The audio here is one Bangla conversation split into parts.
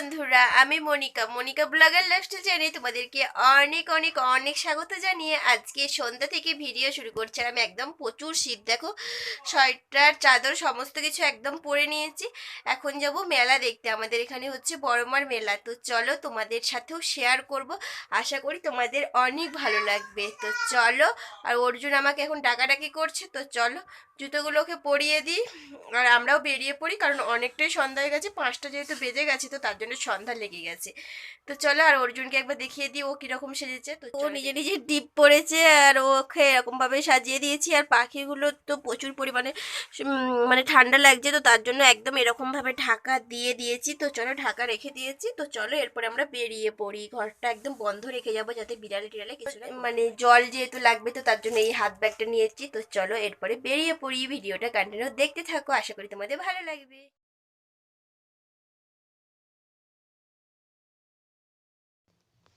বন্ধুরা, আমি মনিকা। মনিকা ব্লগার লাস্টে জানি তোমাদেরকে অনেক অনেক অনেক স্বাগত জানিয়ে আজকে সন্ধ্যা থেকে ভিডিও শুরু করছি। আমি একদম প্রচুর শীত, দেখো। সোয়েটার, চাদর, সমস্ত কিছু একদম পরে নিয়েছি। এখন যাব মেলা দেখতে। আমাদের এখানে হচ্ছে বড়মার মেলা। তো চলো তোমাদের সাথেও শেয়ার করব। আশা করি তোমাদের অনেক ভালো লাগবে। তো চলো। আর অর্জুন আমাকে এখন ডাকাডাকি করছে। তো চলো জুতোগুলোকে পরিয়ে দিই। আর আমরাও বেরিয়ে পড়ি, কারণ অনেকটাই সন্ধ্যা হয়ে গেছে। পাঁচটা যেহেতু বেজে গেছে, তো তার জন্য সন্ধ্যা লেগে গেছে। তো চলো আর অর্জুনকে একবার দেখিয়ে দিই ও কীরকম সেজেছে। তো ও নিজে নিজে ডিপ পড়েছে আর ওকে এরকম ভাবে সাজিয়ে দিয়েছি আর পাখিগুলো তো প্রচুর পরিমাণে মানে ঠান্ডা লাগছে তো তার জন্য একদম এরকম ভাবে ঢাকা দিয়ে দিয়েছি। তো চলো ঢাকা রেখে দিয়েছি। তো চলো এরপরে আমরা বেরিয়ে পড়ি। ঘরটা একদম বন্ধ রেখে যাব যাতে বিড়ালে টিড়ালে কিছু মানে জল যেহেতু লাগবে তো তার জন্য এই হাত ব্যাগটা নিয়েছি। তো চলো এরপরে বেরিয়ে পড়ি। ভিডিওটা কন্টিনিউ দেখতে থাকো। আশা করি তোমাদের ভালো লাগবে।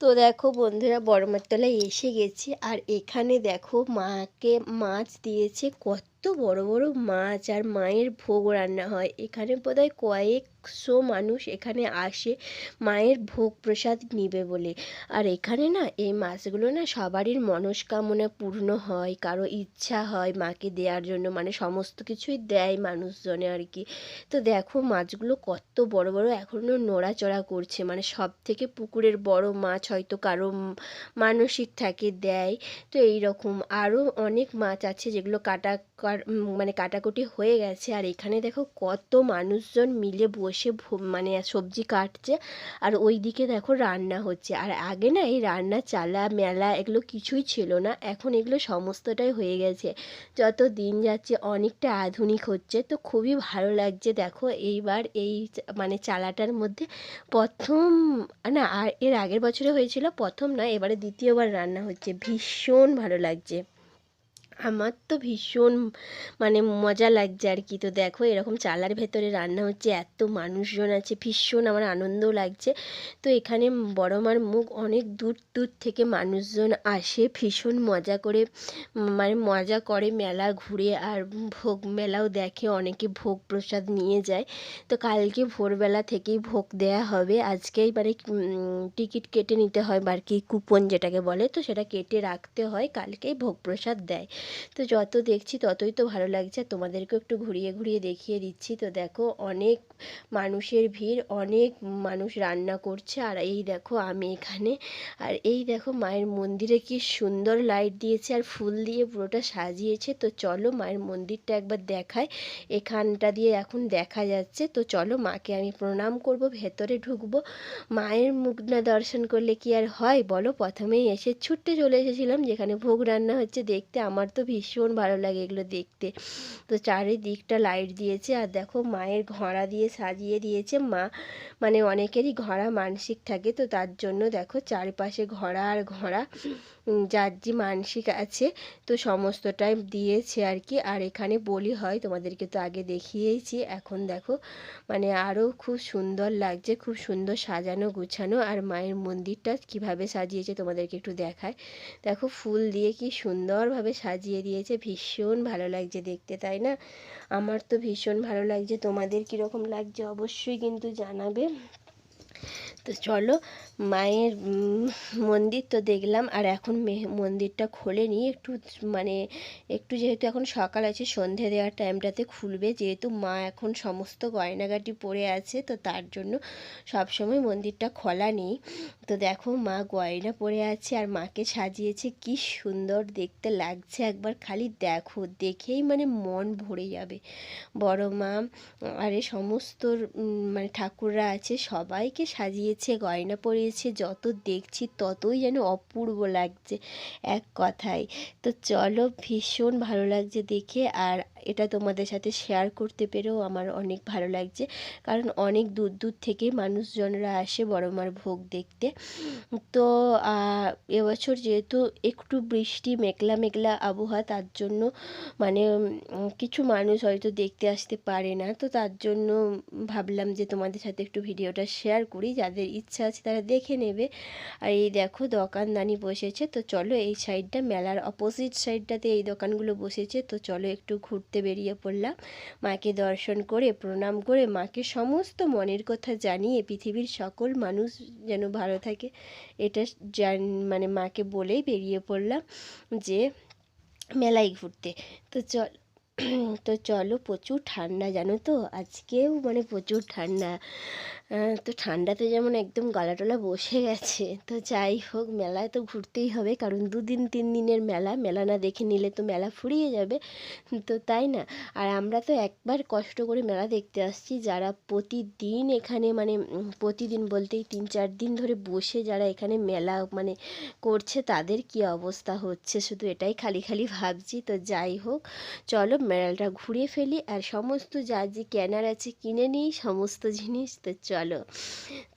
তো দেখো বন্ধুরা বড় তলায় এসে গেছি আর এখানে দেখো মাকে মাছ দিয়েছে কত বড় বড় মাছ আর মায়ের ভোগ রান্না হয়। এখানে বোধহয় কয়েকশো মানুষ এখানে আসে মায়ের ভোগ প্রসাদ নিবে বলে। আর এখানে না এই মাছগুলো না সবারই মনস্কামনা পূর্ণ হয়, কারও ইচ্ছা হয় মাকে দেওয়ার জন্য মানে সমস্ত কিছুই দেয় মানুষজনে আর কি। তো দেখো মাছগুলো কত বড় বড় এখনও নড়াচড়া করছে মানে সব থেকে পুকুরের বড় মাছ হয়তো কারও মানসিক থাকে, দেয়। তো এই রকম আরও অনেক মাছ আছে যেগুলো কাটা কার- মানে কাটাকুটি হয়ে গেছে। আর এখানে দেখো কত মানুষজন মিলে বসে মানে সবজি কাটছে। আর ওই দিকে দেখো রান্না হচ্ছে। আর আগে না এই রান্না, চালা, মেলা এগুলো কিছুই ছিল না। এখন এগুলো সমস্তটাই হয়ে গেছে। যত দিন যাচ্ছে অনেকটা আধুনিক হচ্ছে। তো খুবই ভালো লাগছে। দেখো এইবার এই মানে চালাটার মধ্যে প্রথম, না, আর এর আগের বছরে হয়েছিল প্রথম না এবারে দ্বিতীয়বার রান্না হচ্ছে। ভীষণ ভালো লাগছে। আমার তো ভীষণ মানে মজা লাগছে আর কি। তো দেখো, এরকম চালার ভেতরে রান্না হচ্ছে, এত মানুষজন আছে, ভীষণ আমার আনন্দও লাগছে। তো এখানে বড় মার মুখ অনেক দূর দূর থেকে মানুষজন আসে, ভীষণ মজা করে মানে মজা করে মেলা ঘুরে আর ভোগ মেলাও দেখে, অনেকে ভোগ প্রসাদ নিয়ে যায়। তো কালকে ভোরবেলা থেকেই ভোগ দেয়া হবে। আজকেই মানে টিকিট কেটে নিতে হয় বা আর কি, কুপন যেটাকে বলে, তো সেটা কেটে রাখতে হয়, কালকেই ভোগ প্রসাদ দেয়। তো যত দেখছি ততই তো ভালো লাগছে। তোমাদেরকেও একটু ঘুরিয়ে ঘুরিয়ে দেখিয়ে দিচ্ছি। তো দেখো, অনেক মানুষের ভিড়, অনেক মানুষ রান্না করছে। আর এই দেখো আমি এখানে। আর এই দেখো মায়ের মন্দিরে কি সুন্দর লাইট দিয়েছে আর ফুল দিয়ে পুরোটা সাজিয়েছে। তো চলো মায়ের মন্দিরটা একবার দেখায় এখানটা দিয়ে এখন দেখা যাচ্ছে। তো চলো মাকে আমি প্রণাম করব, ভেতরে ঢুকবো। মায়ের মুখ না দর্শন করলে কি আর হয়? বলো, প্রথমেই এসে ছুটতে চলে এসেছিলাম যেখানে ভোগ রান্না হচ্ছে। দেখতে আমার তো ভীষণ ভালো লাগে এগুলো দেখতে। তো চারিদিকটা লাইট দিয়েছে আর দেখো মায়ের ঘোড়া দিয়ে সাজিয়ে দিয়েছে মা। মানে অনেকেরই ঘোড়া মানসিক থাকে তো তার জন্য দেখো চারপাশে ঘোড়া আর ঘোড়া যার যে মানসিক আছে তো সমস্তটাই দিয়েছে আর কি। আর এখানে বলি হয়, তোমাদেরকে তো আগে দেখিয়েইছি, এখন দেখো মানে আরও খুব সুন্দর লাগছে, খুব সুন্দর সাজানো গুছানো আর মায়ের মন্দিরটা কীভাবে সাজিয়েছে তোমাদেরকে একটু দেখায়। দেখো ফুল দিয়ে কি সুন্দরভাবে সাজিয়ে দিয়েছে। ভীষণ ভালো লাগছে দেখতে, তাই না? আমার তো ভীষণ ভালো লাগছে। তোমাদের কীরকম লাগছে অবশ্যই কিন্তু জানাবে। তো চলো, মায়ের মন্দির তো দেখলাম, আর এখন মন্দিরটা খোলেনি একটু মানে একটু যেহেতু এখন সকাল আছে, সন্ধে দেওয়ার টাইমটাতে খুলবে, যেহেতু মা এখন সমস্ত গয়নাগাটি পরে আছে, তো তার জন্য সবসময় মন্দিরটা খোলা নেই। তো দেখো, মা গয়না পরে আছে, আর মাকে সাজিয়েছে, কি সুন্দর দেখতে লাগছে একবার, খালি দেখো, দেখেই মানে মন ভরে যাবে। বড় মা, আরে সমস্ত মানে ঠাকুররা আছে, সবাইকে সাজিয়েছে, গয়না পরিয়েছে, যত দেখছি ততই যেন অপূর্ব লাগছে। এক কথায়। তো চলো ভীষণ ভালো লাগছে দেখে আর এটা তোমাদের সাথে শেয়ার করতে পেরেও আমার অনেক ভালো লাগছে। কারণ অনেক দূর দূর থেকে মানুষজনরা আসে বড় মার ভোগ দেখতে। তো এবছর যেহেতু একটু বৃষ্টি, মেঘলা মেঘলা আবহাওয়া, তার জন্য মানে কিছু মানুষ হয়তো দেখতে আসতে পারে না। তো তার জন্য ভাবলাম যে তোমাদের সাথে একটু ভিডিওটা শেয়ার করি। যাদের ইচ্ছা আছে তারা দেখে নেবে। আর এই দেখো দোকানদানি বসেছে। তো চলো এই সাইডটা মেলার অপোজিট সাইডটাতে এই দোকানগুলো বসেছে। তো চলো একটু ঘুরতে ঘুরতে বেরিয়ে পড়লাম। মাকে দর্শন করে, প্রণাম করে, মাকে সমস্ত মনের কথা জানিয়ে পৃথিবীর সকল মানুষ যেন ভালো থাকে, এটা জান মানে মাকে বলেই বেরিয়ে পড়লাম যে, মেলায় ঘুরতে। তো চল তো চলো প্রচুর ঠান্ডা, জানো তো? আজকেও মানে প্রচুর ঠান্ডা। তো ঠান্ডাতে যেমন একদম গলা টলা বসে গেছে। তো যাই হোক, মেলায় তো ঘুরতেই হবে, কারণ দুদিন, তিন দিনের মেলা। মেলা না দেখে নিলে তো মেলা ফুরিয়ে যাবে। তো তাই না? আর আমরা তো একবার কষ্ট করে মেলা দেখতে আসছি। যারা প্রতিদিন এখানে মানে প্রতিদিন বলতেই তিন, চার দিন ধরে বসে যারা এখানে মেলা মানে করছে, তাদের কি অবস্থা হচ্ছে? শুধু এটাই খালি খালি ভাবছি। তো যাই হোক, চলো মেলাটা ঘুরে ফেলি আর সমস্ত যা যে কেনার আছে কিনে নিই, সমস্ত জিনিস, তো চলো।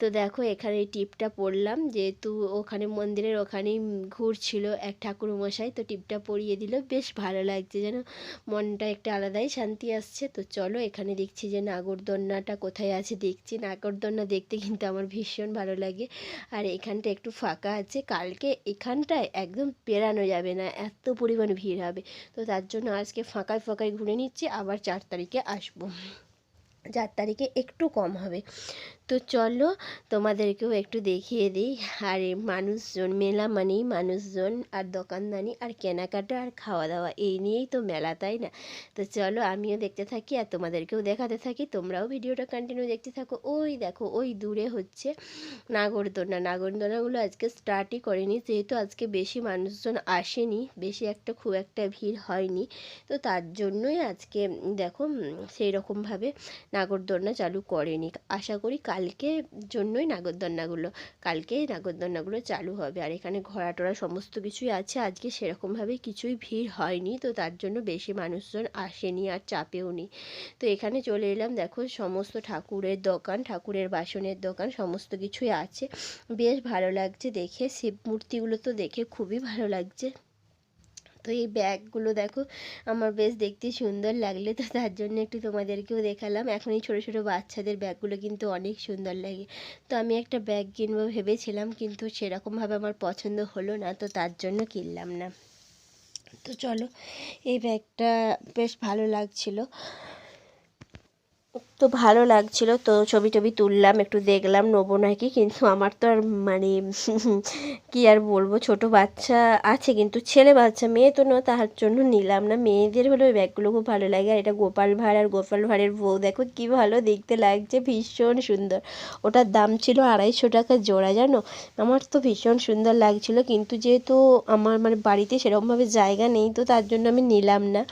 তো দেখো এখানে টিপটা পরলাম যেহেতু ওখানে মন্দিরের ওখানেই ঘুরছিল এক ঠাকুর মশাই তো টিপটা পরিয়ে দিল। বেশ ভালো লাগছে যেন, মনটা একটা আলাদাই শান্তি আসছে। তো চলো এখানে দেখছি যে নাগরদোলনাটা কোথায় আছে, দেখছি। নাগরদোলনা দেখতে কিন্তু আমার ভীষণ ভালো লাগে। আর এখানটা একটু ফাঁকা আছে, কালকে এখানটায় একদম পেরানো যাবে না, এত পরিমাণ ভিড় হবে। তো তার জন্য আজকে ফাঁকায় ফাঁকায় ঘুরে নিচ্ছি আবার চার তারিখে আসব। চার তারিখে একটু কম হবে। তো চলো তোমাদেরকেও একটু দেখিয়ে দিই। আর মানুষজন, মেলা মানেই মানুষজন আর দোকানদানি আর কেনাকাটা আর খাওয়া দাওয়া এই নিয়েই তো মেলা, তাই না? তো চলো আমিও দেখতে থাকি আর তোমাদেরকেও দেখাতে থাকি। তোমরাও ভিডিওটা কন্টিনিউ দেখতে থাকো। ওই দেখো, ওই দূরে হচ্ছে নাগরদোলনা নাগরদোলনাগুলো আজকে স্টার্টই করেনি, যেহেতু আজকে বেশি মানুষজন আসেনি, বেশি একটা খুব একটা ভিড় হয়নি। তো তার জন্যই আজকে, দেখো সেই রকমভাবে নাগরদোলনা চালু করেনি। আশা করি কালকে জন্যই নাগরদোলনাগুলো, কালকেই নাগরদোলনাগুলো চালু হবে। আর এখানে ঘোড়া টোড়া সমস্ত কিছুই আছে। আজকে সেরকমভাবে কিছুই ভিড় হয়নি, তো তার জন্য বেশি মানুষজন আসেনি আর চাপেও নি তো এখানে চলে এলাম, দেখো সমস্ত ঠাকুরের দোকান, ঠাকুরের বাসনের দোকান, সমস্ত কিছুই আছে। বেশ ভালো লাগছে দেখে, শিব মূর্তিগুলো তো দেখে খুবই ভালো লাগছে। তো এই ব্যাগগুলো দেখো, আমার বেশ দেখতে সুন্দর লাগলে। তো তার জন্য একটু তোমাদেরকেও দেখালাম। এখন এই ছোটো ছোটো বাচ্চাদের ব্যাগগুলো কিন্তু অনেক সুন্দর লাগে। তো আমি একটা ব্যাগ কিনবো ভেবেছিলাম, কিন্তু সেরকমভাবে আমার পছন্দ হলো না, তো তার জন্য কিনলাম না। তো চলো, এই ব্যাগটা বেশ ভালো লাগছিল। তো ভালো লাগছিল। তো ছবি টবি তুললাম, একটু দেখলাম, নেব নাকি, কিন্তু আমার তো আর মানে কি আর বলব, ছোট বাচ্চা আছে কিন্তু ছেলে বাচ্চা, মেয়ে তো নয়, তার জন্য নিলাম না। মেয়েদের হলে ওই ব্যাগগুলো খুব ভালো লাগে, আর এটা গোপাল ভাঁড়, আর গোপাল ভাঁড়ের বউ, দেখো কি ভালো দেখতে লাগছে, ভীষণ সুন্দর। ওটার দাম ছিল আড়াইশো টাকা জোড়া, জানো? আমার তো ভীষণ সুন্দর লাগছিল, কিন্তু যেহেতু আমার মানে বাড়িতে সেরকমভাবে জায়গা নেই, তো তার জন্য আমি নিলাম না।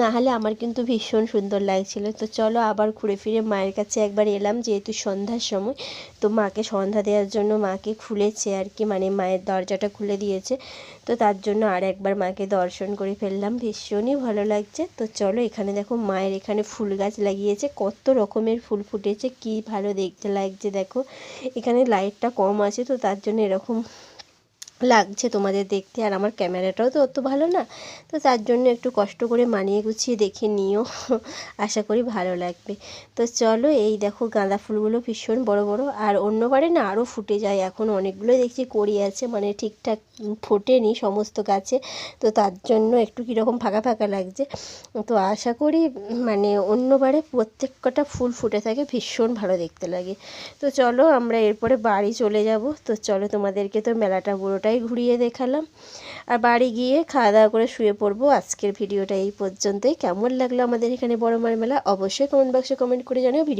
নাহলে আমার কিন্তু ভীষণ সুন্দর লাগছিল। তো চলো আবার ঘুরে ফিরে মায়ের কাছে একবার এলাম, যেহেতু সন্ধ্যার সময়, তো মাকে সন্ধ্যা দেওয়ার জন্য মাকে খুলেছে আর কি মানে মায়ের দরজাটা খুলে দিয়েছে। তো তার জন্য আর একবার মাকে দর্শন করে ফেললাম। ভীষণই ভালো লাগছে। তো চলো এখানে দেখো, মায়ের এখানে ফুল গাছ লাগিয়েছে। কত রকমের ফুল ফুটেছে, কি ভালো দেখতে লাগছে, দেখো। এখানে লাইটটা কম আছে, তো তার জন্য এরকম লাগছে তোমাদের দেখতে, আর আমার ক্যামেরাটাও তো অত ভালো না। তো তার জন্য একটু কষ্ট করে মানিয়ে গুছিয়ে দেখে নিও। আশা করি ভালো লাগবে। তো চলো, এই দেখো গাঁদা ফুলগুলো ভীষণ বড় বড়, আর অন্যবারে না আরও ফুটে যায়। এখন অনেকগুলো দেখছি করি আছে মানে ঠিকঠাক ফোটেনি সমস্ত গাছে। তো তার জন্য একটু কীরকম ফাঁকা ফাঁকা লাগছে। তো আশা করি মানে অন্যবারে প্রত্যেক কটা ফুল ফুটে থাকে, ভীষণ ভালো দেখতে লাগে। তো চলো, আমরা এরপরে বাড়ি চলে যাব। তো চলো তোমাদেরকে তো মেলাটা পুরোটাই ঘুরিয়ে দেখালাম। আর বাড়ি গিয়ে খাওয়া দাওয়া করে শুয়ে পড়ব। আজকের ভিডিওটা এই পর্যন্তই। কেমন লাগল আমাদের এখানে বড় মার মেলা অবশ্যই কমেন্ট বক্সে কমেন্ট করে জানিও। ভিডিও